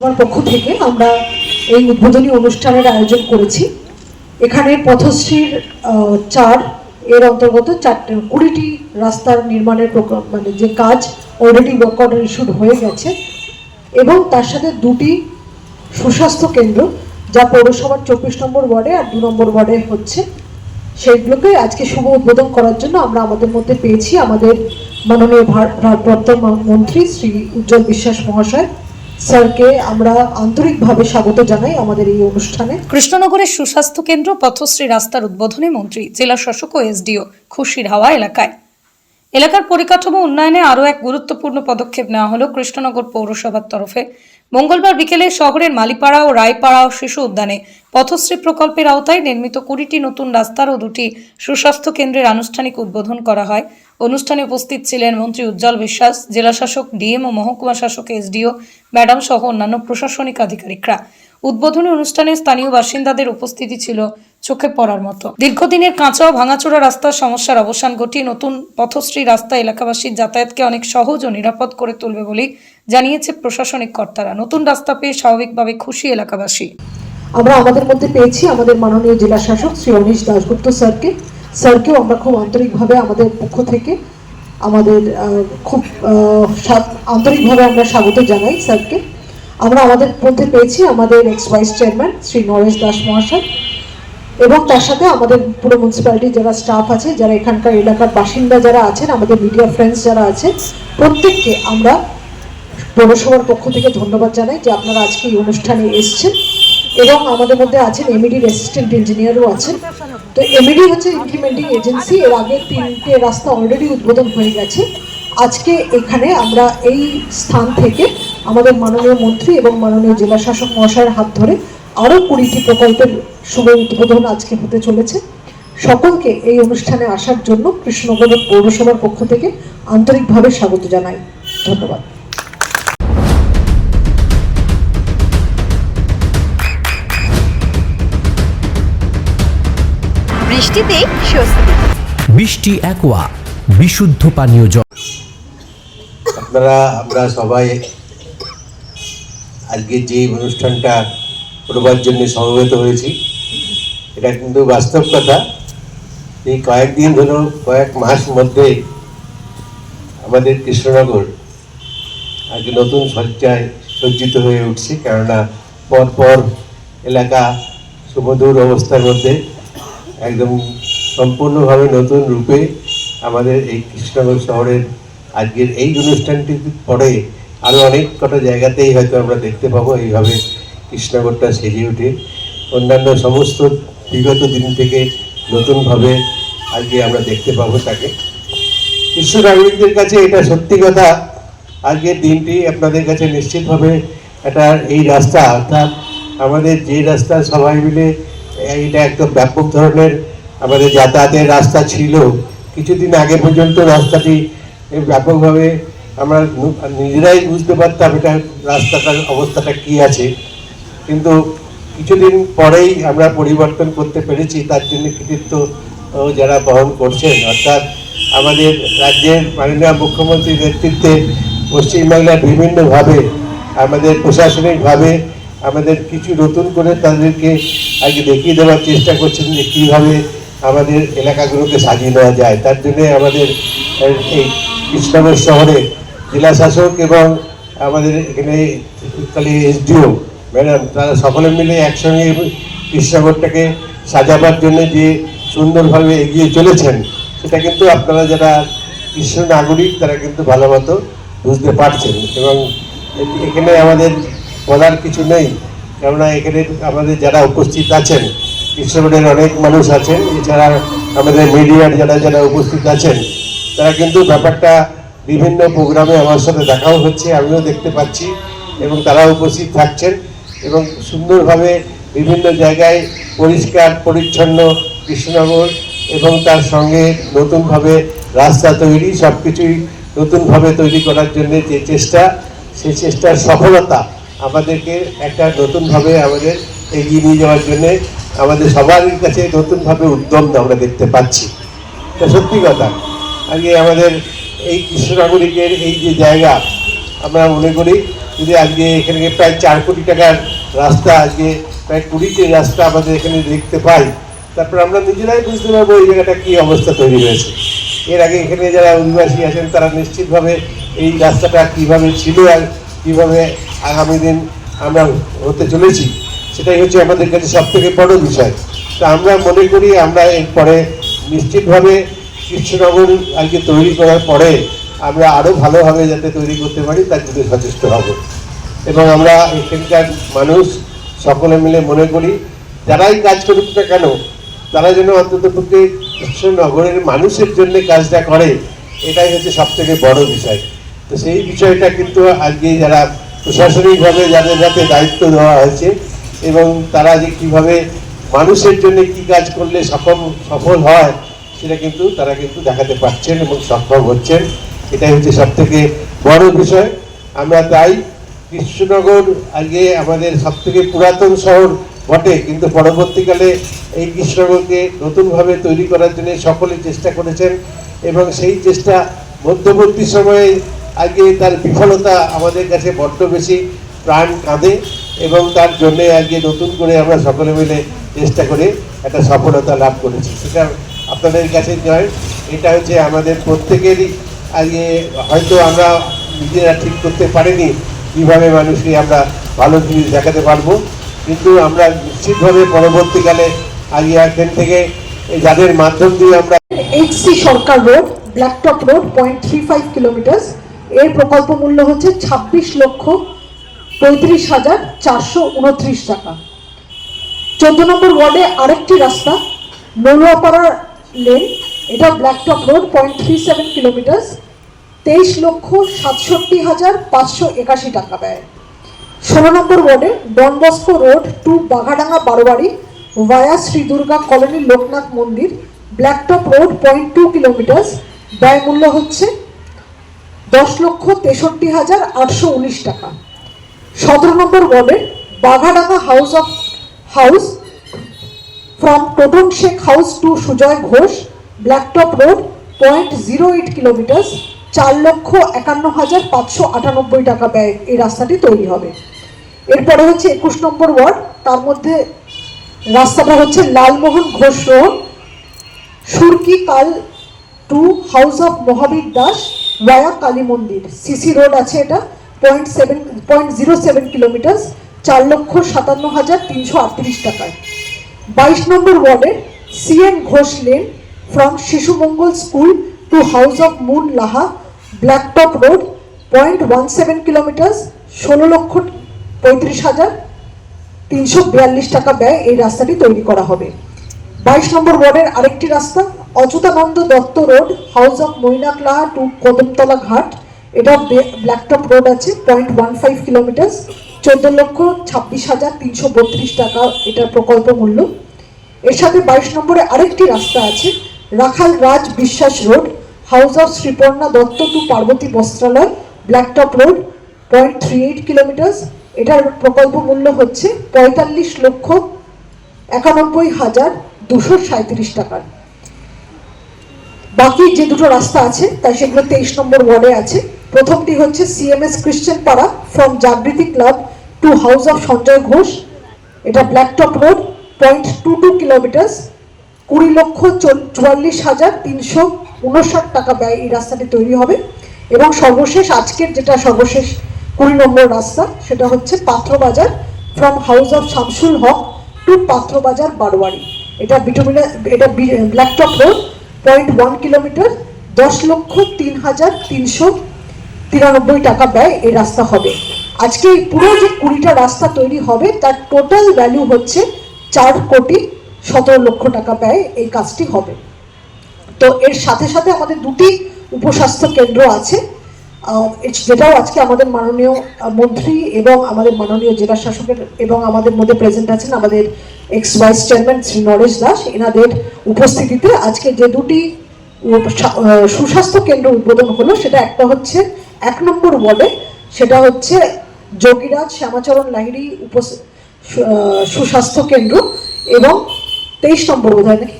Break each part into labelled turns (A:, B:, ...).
A: আমার পক্ষ থেকে আমরা এই উদ্বোধনী অনুষ্ঠানের আয়োজন করেছি। এখানে পথশ্রীর চার, এর অন্তর্গত চারটে, কুড়িটি রাস্তার নির্মাণের মানে যে কাজ অলরেডি ওয়ার্ক ইস্যুড হয়ে গেছে এবং তার সাথে দুটি সুস্বাস্থ্য কেন্দ্র, যা পৌরসভার চব্বিশ নম্বর ওয়ার্ডে আর দু নম্বর ওয়ার্ডে হচ্ছে। সেইগুলোকে আজকে শুভ উদ্বোধন করার জন্য আমরা আমাদের মধ্যে পেয়েছি আমাদের মাননীয় ভার- ভারপ্রাপ্ত মন্ত্রী শ্রী উজ্জ্বল বিশ্বাস মহাশয়। স্যারকে আমরা আন্তরিকভাবে স্বাগত জানাই আমাদের এই অনুষ্ঠানে।
B: কৃষ্ণনগরের সুস্বাস্থ্য কেন্দ্র পথশ্রী রাস্তার উদ্বোধনে মন্ত্রী, জেলা শাসক ও এসডিও খুশির হাওয়া এলাকায়। এলাকার পরিকাঠামো উন্নয়নে আরও এক গুরুত্বপূর্ণ পদক্ষেপ নেওয়া হলো কৃষ্ণনগর পৌরসভার তরফে। মঙ্গলবার বিকেলে শহরের মালিপাড়া ও রায়পাড়া শিশু উদ্যানে পথশ্রী প্রকল্পের আওতায় নির্মিত কুড়িটি নতুন রাস্তার ও দুটি সুস্বাস্থ্য কেন্দ্রের আনুষ্ঠানিক উদ্বোধন করা হয়। অনুষ্ঠানে উপস্থিত ছিলেন মন্ত্রী উজ্জ্বল বিশ্বাস, জেলা শাসক ডিএম ও মহকুমা শাসক এসডিও ম্যাডাম সহ অন্যান্য প্রশাসনিক আধিকারিকরা। উদ্বোধনী অনুষ্ঠানে স্থানীয় বাসিন্দাদের উপস্থিতি ছিল চোখে পড়ার মতো। দীর্ঘদিনের কাঁচা ও ভাঙাচোরা রাস্তার সমস্যার অবসান ঘটিয়ে নতুন পথশ্রী রাস্তা এলাকাবাসীর যাতায়াতকে অনেক সহজ ও নিরাপদ করে তুলবে বলেই জানিয়েছে প্রশাসনিক কর্তারা। নতুন রাস্তা পেয়ে স্বাভাবিকভাবে খুশি এলাকাবাসী।
A: আমরা আমাদের মধ্যে পেয়েছি আমাদের মাননীয় জেলা শাসক শ্রী অনিশ দাশগুপ্ত স্যারকে। স্যারকেও আমরা খুব আন্তরিকভাবে আমাদের পক্ষ থেকে আমাদের খুব আন্তরিকভাবে আমরা স্বাগত জানাই স্যারকে। আমরা আমাদের মধ্যে পেয়েছি আমাদের ex vice chairman Shri Naresh Das মহাশয়। এবং তার সাথে আমাদের পুরো মিউনিসিপ্যালিটির যারা স্টাফ আছে, যারা এখানকার এলাকার বাসিন্দা যারা আছেন, আমাদের মিডিয়া ফ্রেন্ডস যারা আছে, প্রত্যেককে আমরা পৌরসভার পক্ষ থেকে ধন্যবাদ জানাই যে আপনারা আজকে এই অনুষ্ঠানে এসছেন। এবং আমাদের মধ্যে আছেন এমইডির অ্যাসিস্ট্যান্ট ইঞ্জিনিয়ারও আছেন। তো এমইডি হচ্ছে ইমপ্লিমেন্টিং এজেন্সি এর আগে তিনটে রাস্তা অলরেডি উদ্বোধন হয়ে গেছে। আজকে এখানে আমরা এই স্থান থেকে আমাদের মাননীয় মন্ত্রী এবং মাননীয় জেলা শাসক মহাশয়ের হাত ধরে আরও কুড়িটি প্রকল্পের শুভ উদ্বোধন আজকে হতে চলেছে। সকলকে এই অনুষ্ঠানে আসার জন্য কৃষ্ণনগর পৌরসভার পক্ষ থেকে আন্তরিকভাবে স্বাগত জানাই। ধন্যবাদ।
C: বৃষ্টিতে স্বস্তি।
D: বৃষ্টি অ্যাকোয়া বিশুদ্ধ পানীয় জল।
E: আপনারা আমরা সবাই আজকে যে অনুষ্ঠানটা করবার জন্য সমবেত হয়েছি। এটা কিন্তু বাস্তব কথা। এই কয়েকদিন হলো কয়েক মাস মধ্যে আমাদের কৃষ্ণনগর আজকে নতুন সজ্জায় সজ্জিত হয়ে উঠছে, কেননা পরপর এলাকা সুমধুর অবস্থার মধ্যে একদম সম্পূর্ণভাবে নতুন রূপে আমাদের এই কৃষ্ণনগর শহরের আজকের এই অনুষ্ঠানটির পরে আরও অনেক কটা জায়গাতেই হয়তো আমরা দেখতে পাবো। এইভাবে কৃষ্ণনগরটা সেজে ওঠে অন্যান্য সমস্ত বিগত দিন থেকে নতুনভাবে আজকে আমরা দেখতে পাবো তাকে। বিশ্ব নাগরিকদের কাছে এটা সত্যি কথা, আজকের দিনটি আপনাদের কাছে নিশ্চিতভাবে একটা এই রাস্তা, অর্থাৎ আমাদের যে রাস্তা সবাই মিলে এটা একটা ব্যাপক ধরনের আমাদের যাতায়াতের রাস্তা ছিল। কিছুদিন আগে পর্যন্ত রাস্তাটি ব্যাপকভাবে আমরা নিজেরাই বুঝতে পারতাম এটা রাস্তাটার অবস্থাটা কী আছে। কিন্তু কিছুদিন পরেই আমরা পরিবর্তন করতে পেরেছি, তার জন্য কৃতিত্ব যারা বহন করছেন। অর্থাৎ আমাদের রাজ্যের মাননীয় মুখ্যমন্ত্রীর নেতৃত্বে পশ্চিমবাংলার বিভিন্নভাবে, আমাদের প্রশাসনিকভাবে আমাদের কিছু নতুন করে তাদেরকে আগে দেখিয়ে দেওয়ার চেষ্টা করছেন যে কীভাবে আমাদের এলাকাগুলোকে সাজিয়ে নেওয়া যায়। তার জন্যে আমাদের এই কৃষ্ণনগর শহরে জেলা শাসক এবং আমাদের এখানে এসডিও ম্যাডাম, তারা সকলে মিলে একসঙ্গে কৃষ্ণনগরটাকে সাজাবার জন্য যে সুন্দরভাবে এগিয়ে চলেছেন, সেটা কিন্তু আপনারা যারা কৃষ্ণ নাগরিক, তারা কিন্তু ভালো মতো বুঝতে পারছেন। এবং এখানে আমাদের বলার কিছু নেই, কেননা এখানে আমাদের যারা উপস্থিত আছেন কৃষ্ণনগরের অনেক মানুষ আছেন, এছাড়া আমাদের মিডিয়ার যারা যারা উপস্থিত আছেন, তারা কিন্তু ব্যাপারটা বিভিন্ন প্রোগ্রামে আমার সাথে দেখাও হচ্ছে, আমিও দেখতে পাচ্ছি, এবং তারা উপস্থিত থাকছেন। এবং সুন্দরভাবে বিভিন্ন জায়গায় পরিষ্কার, পরিচ্ছন্ন কৃষ্ণনগর এবং তার সঙ্গে নতুনভাবে রাস্তা তৈরি সব কিছুই নতুনভাবে তৈরি করার জন্য যে চেষ্টা, সেই চেষ্টার সফলতা আমাদেরকে একটা নতুনভাবে আমাদের এগিয়ে নিয়ে যাওয়ার জন্য আমাদের সবার কাছে নতুনভাবে উদ্যম আমরা দেখতে পাচ্ছি। এটা সত্যি কথা, আজকে আমাদের এই কৃষ্ণনাগরিকের এই যে জায়গা আমরা মনে করি যদি আজকে এখানে প্রায় চার কোটি টাকার রাস্তা, আজকে প্রায় কুড়িটি রাস্তা আমাদের এখানে দেখতে পাই। তারপর আমরা নিজেরাই বুঝতে পারব এই জায়গাটা কী অবস্থা তৈরি হয়েছে। এর আগে এখানে যারা অধিবাসী আছেন, তারা নিশ্চিতভাবে এই রাস্তাটা কীভাবে ছিল আর কীভাবে আগামী দিন আমরা হতে চলেছি, সেটাই হচ্ছে আমাদের কাছে সব থেকে বড় বিষয়। তো আমরা মনে করি আমরা এরপরে নিশ্চিতভাবে কৃষ্ণনগর আজকে তৈরি করার পরে আমরা আরও ভালোভাবে যাতে তৈরি করতে পারি, তার জন্য সচেষ্ট হব। এবং আমরা এখানকার মানুষ সকলে মিলে মনে করি, যারাই কাজ করুক না কেন, তারা যেন অন্তত পক্ষে কৃষ্ণনগরের মানুষের জন্য কাজটা করে, এটাই হচ্ছে সব থেকে বড় বিষয়। তো সেই বিষয়টা কিন্তু আজকে যারা প্রশাসনিকভাবে যাদের হাতে দায়িত্ব দেওয়া হয়েছে, এবং তারা যে কীভাবে মানুষের জন্য কি কাজ করলে সফল সফল হয়, সেটা কিন্তু তারা কিন্তু দেখাতে পারছেন এবং সক্ষম হচ্ছেন। এটাই হচ্ছে সব থেকে বড় বিষয়। আমরা তাই কৃষ্ণনগর আগে আমাদের সব থেকে পুরাতন শহর বটে, কিন্তু পরবর্তীকালে এই কৃষ্ণনগরকে নতুনভাবে তৈরি করার জন্য সকলে চেষ্টা করেছেন এবং সেই চেষ্টা মধ্যবর্তী সময়ে আগে তার বিফলতা আমাদের কাছে বড্ড বেশি প্রাণ কাঁদে এবং তার জন্যে আজকে নতুন করে আমরা সকলে মিলে চেষ্টা করে একটা সফলতা লাভ করেছি। সেটা আপনাদের কাছে নয় এটা হচ্ছে আমাদের প্রত্যেকেরই আজকে হয়তো আমরা নিজেরা ঠিক করতে পারিনি, কীভাবে মানুষকে আমরা ভালো জিনিস দেখাতে পারব। কিন্তু আমরা নিশ্চিতভাবে পরবর্তীকালে আজকে এখান থেকে যাদের মাধ্যম দিয়ে আমরা
A: HC Sarkar road blacktop road point three five kilometre এর প্রকল্প মূল্য হচ্ছে ছাব্বিশ লক্ষ পঁয়ত্রিশ হাজার চারশো উনত্রিশ টাকা। চোদ্দ নম্বর ওয়ার্ডে আরেকটি রাস্তা নলুয়াপাড়া লেন এটা blacktop road point three seven kilometre তেইশ লক্ষ সাতষট্টি হাজার পাঁচশো একাশি টাকা ব্যয়। ষোলো নম্বর ওয়ার্ডে Don Bosco road to Baghadanga Barobari via Shri Durga colony Loknath Mandir blacktop road point two kilometre ব্যয় মূল্য হচ্ছে দশ লক্ষ তেষট্টি হাজার আটশো উনিশ টাকা। সতেরো নম্বর ওয়ার্ডে Baghadanga house of house from Totan Sheikh house to Sujoy Ghosh blacktop road point zero eight kilometre চার লক্ষ একান্ন হাজার পাঁচশো আটানব্বই টাকা ব্যয় এই রাস্তাটি তৈরি হবে। এরপরে হচ্ছে একুশ নম্বর ওয়ার্ড, তার মধ্যে রাস্তাটা হচ্ছে লালমোহন ঘোষ রোড, সুরকি কাল to house of Mahavir Das via Kali Mandir, CC road আছে এটা point seven point zero seven kilometre চার লক্ষ সাতান্ন হাজার তিনশো আটত্রিশ টাকায়। বাইশ নম্বর ওয়ার্ডে CN Ghosh lane school to house of Mun Laha blacktop road point one seven kilometre ষোলো লক্ষ পঁয়ত্রিশ হাজার তিনশো বিয়াল্লিশ টাকা ব্যয় এই রাস্তাটি তৈরি করা হবে। বাইশ নম্বর ওয়ার্ডের আরেকটি রাস্তা Achyutananda Datta road house of Mainaklaha to Kadamtala Ghat এটা ব্ল্যাকটপ রোড আছে পয়েন্ট ওয়ান ফাইভ কিলোমিটার চোদ্দ লক্ষ ছাব্বিশ হাজার তিনশো বত্রিশ টাকা এটার প্রকল্প মূল্য। এর সাথে বাইশ নম্বরে আরেকটি রাস্তা আছে Rakhal Raj Biswas road, house of Sriparna Dutta to Parvati Bastralay blacktop road point three eight kilometre এটার প্রকল্প মূল্য হচ্ছে পঁয়তাল্লিশ লক্ষ একানব্বই হাজার দুশো সাঁত্রিশ টাকার বাকি যে দুটো রাস্তা আছে, তাই সেগুলো তেইশ নম্বর ওয়ার্ডে আছে। প্রথমটি হচ্ছে CMS Christian Para from Jagriti club to house of Sanjay Ghosh এটা blacktop road point two two kilometre কুড়ি লক্ষ চুয়াল্লিশ হাজার তিনশো উনষাট টাকা ব্যয় এই রাস্তাটি তৈরি হবে। এবং সর্বশেষ আজকের যেটা সর্বশেষ কুড়ি নম্বর রাস্তা, সেটা হচ্ছে Patrabazar from house of Shamsul Haque to Patrabazar বারোয়ারি। এটা বিটুমিনা এটা blacktop road point one kilometre দশ লক্ষ তিন হাজার তিনশো তিরানব্বই টাকা ব্যয় এই রাস্তা হবে। আজকে এই পুরো যে কুড়িটা রাস্তা তৈরি হবে, তার টোটাল ভ্যালু হচ্ছে চার কোটি সতেরো লক্ষ টাকা ব্যয় এই কাজটি হবে। তো এর সাথে সাথে আমাদের দুটি উপস্বাস্থ্য কেন্দ্র আছে। যেটাও আজকে আমাদের মাননীয় মন্ত্রী এবং আমাদের মাননীয় জেলা শাসকের এবং আমাদের মধ্যে প্রেজেন্ট আছেন আমাদের ex vice chairman Shri Naresh Das. এনাদের উপস্থিতিতে আজকে যে দুটি সুস্বাস্থ্য কেন্দ্র উদ্বোধন হলো, সেটা একটা হচ্ছে এক নম্বর ওয়ার্ডে, সেটা হচ্ছে যোগীরাজ শ্যামাচরণ লাহিড়ি উপ সুস্বাস্থ্য কেন্দ্র এবং তেইশ নম্বর বোধ হয় নাকি?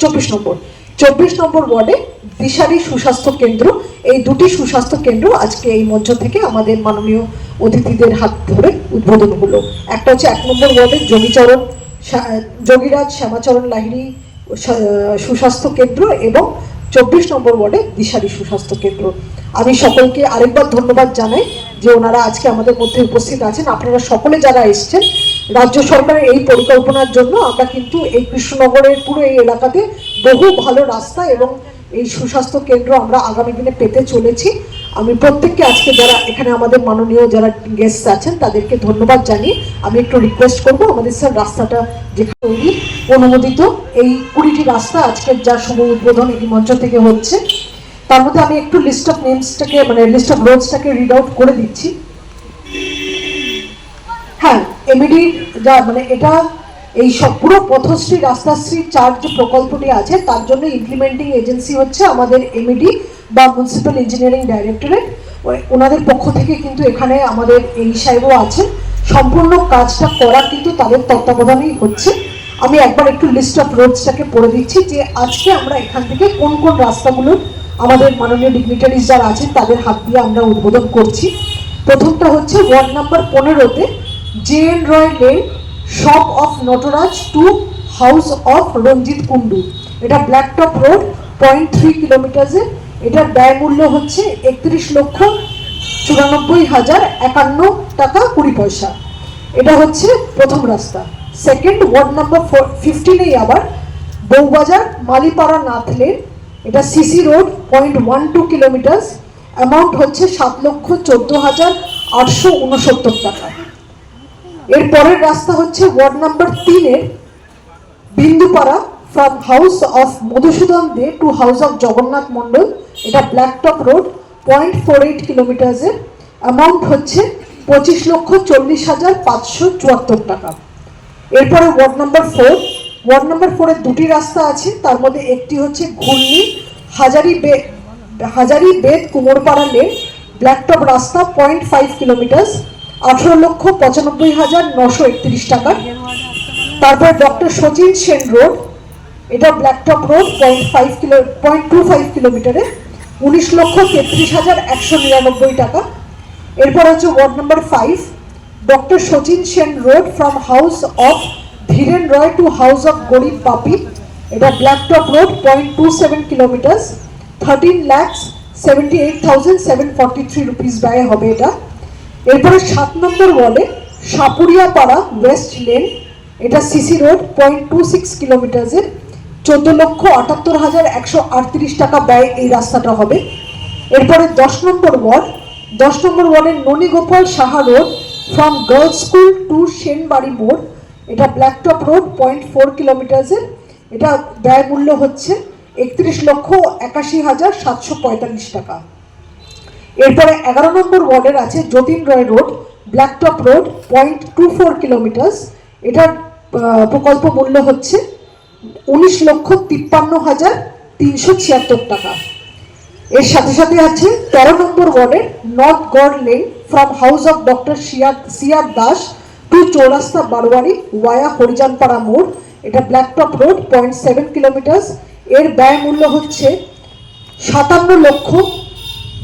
A: চব্বিশ নম্বর। চব্বিশ নম্বর ওয়ার্ডে দিশারি সুস্বাস্থ্য কেন্দ্র। এই দুটি সুস্বাস্থ্য কেন্দ্র আজকে এই মঞ্চ থেকে আমাদের মাননীয় অতিথিদের হাত ধরে উদ্বোধন হলো। একটা হচ্ছে এক নম্বর ওয়ার্ডের যোগীচরণ যোগীরাজ শ্যামাচরণ লাহিড়ী সুস্বাস্থ্য কেন্দ্র এবং চব্বিশ নম্বর ওয়ার্ডে দিশারি সুস্বাস্থ্য কেন্দ্র। আমি সকলকে আরেকবার ধন্যবাদ জানাই যে ওনারা আজকে আমাদের মধ্যে উপস্থিত আছেন। আপনারা সকলে যারা এসেছেন রাজ্য সরকারের এই পরিকল্পনার জন্য আমরা কিন্তু এই কৃষ্ণনগরের পুরো এই এলাকাতে বহু ভালো রাস্তা এবং এই সুস্বাস্থ্য কেন্দ্র আমরা আগামী দিনে পেতে চলেছি। আমি প্রত্যেককে আজকে যারা এখানে আমাদের মাননীয় যারা গেস্ট আছেন, তাদেরকে ধন্যবাদ জানিয়ে আমি একটু রিকোয়েস্ট করব। আমাদের স্যার রাস্তাটা যেখানে তৈরি, অনুমোদিত এই কুড়িটি রাস্তা আজকের যা শুভ উদ্বোধন এই মঞ্চ থেকে হচ্ছে। তার মধ্যে আমি একটু লিস্ট অফ নেমসটাকে মানে লিস্ট অফ রোডসটাকে রিড আউট করে দিচ্ছি। হ্যাঁ এমইডি যা মানে এটা এই সব পুরো পথশ্রী, রাস্তাশ্রী চার যে প্রকল্পটি আছে, তার জন্য ইমপ্লিমেন্টিং এজেন্সি হচ্ছে আমাদের এমইডি বা মিউনিসিপ্যাল ইঞ্জিনিয়ারিং ডাইরেক্টরেট ওনাদের পক্ষ থেকে কিন্তু এখানে আমাদের এই সাহেবও আছেন। সম্পূর্ণ কাজটা করা কিন্তু তাদের তত্ত্বাবধানেই হচ্ছে। আমি একবার একটু লিস্ট অফ রোডসটাকে পড়ে দিচ্ছি যে আজকে আমরা এখান থেকে কোন কোন রাস্তাগুলো আমাদের মাননীয় ডিগনিটারিজ যারা আছেন, তাদের হাত দিয়ে আমরা উদ্বোধন করছি। প্রথমটা হচ্ছে ওয়ার্ড নাম্বার পনেরোতে N Roy shop of Nataraj to house of Ranjit Kundu এটা ব্ল্যাকটপ রোড পয়েন্ট থ্রি কিলোমিটার্সে এটার ব্যয় মূল্য হচ্ছে একত্রিশ লক্ষ চুরানব্বই হাজার একান্ন টাকা কুড়ি পয়সা। এটা হচ্ছে প্রথম রাস্তা। সেকেন্ড ওয়ার্ড নাম্বার ফিফটিনেই আবার বউবাজার, মালিপাড়া নাথ লেন এটা CC road point one two kilometres amount হচ্ছে সাত লক্ষ চোদ্দ হাজার আটশো উনসত্তর টাকা। এর পরের রাস্তা হচ্ছে ওয়ার্ড নাম্বার তিনের Bindupara from house of Madhusudan De to house of Jagannath Mondal. এটা blacktop road point four eight কিলোমিটার্সের amount হচ্ছে পঁচিশ লক্ষ চল্লিশ হাজার পাঁচশো চুয়াত্তর টাকা। এরপরে ward number four ward number ফোরের দুটি রাস্তা আছে। তার মধ্যে একটি হচ্ছে ঘূর্ণি, হাজারি বে, হাজারি বেদ কুমোরপাড়া লেন ব্ল্যাকটপ রাস্তা পয়েন্ট ফাইভ কিলোমিটার্স আঠেরো লক্ষ পঁচানব্বই হাজার নশো একত্রিশ টাকা। তারপর ডক্টর সচিন সেন রোড, এটা blacktop road point five kilo point two five কিলোমিটারে উনিশ লক্ষ তেত্রিশ হাজার একশো নিরানব্বই টাকা। এরপর হচ্ছে ward number five doctor Sachin Sen road from house of Dhiren Roy to house of গরিব পাপি, এটা blacktop road point two seven kilometres thirteen lakhs seventy eight thousand seven forty three rupees ব্যয় হবে এটা। এরপরে সাত নম্বর ওয়ার্ডে Sapuriapara west lane, এটা CC road point two six কিলোমিটার্সের চোদ্দ লক্ষ আটাত্তর হাজার একশো আটত্রিশ টাকা ব্যয় এই রাস্তাটা হবে। এরপরে দশ নম্বর ওয়ার্ড দশ নম্বর ওয়ার্ডের Nanigopal Saha road from girls school to Senbari মোড়, এটা ব্ল্যাকটপ রোড পয়েন্ট ফোর কিলোমিটার্সের এটা ব্যয় মূল্য হচ্ছে একত্রিশ লক্ষ একাশি হাজার সাতশো পঁয়তাল্লিশ টাকা। এরপরে এগারো নম্বর ওয়ার্ডের আছে Jatin Roy road blacktop road point two four kilometres এটার প্রকল্প মূল্য হচ্ছে উনিশ লক্ষ তিপ্পান্ন হাজার তিনশো ছিয়াত্তর টাকা। এর সাথে সাথে আছে তেরো নম্বর ওয়ার্ডের নর্থ গড় lane from house of doctor Siyad Siyad Das to চৌরাস্তা বারোয়ারি ওয়ায়া হরিজানপাড়া মোড় এটা blacktop road point seven kilometres এর ব্যয় মূল্য হচ্ছে সাতান্ন লক্ষ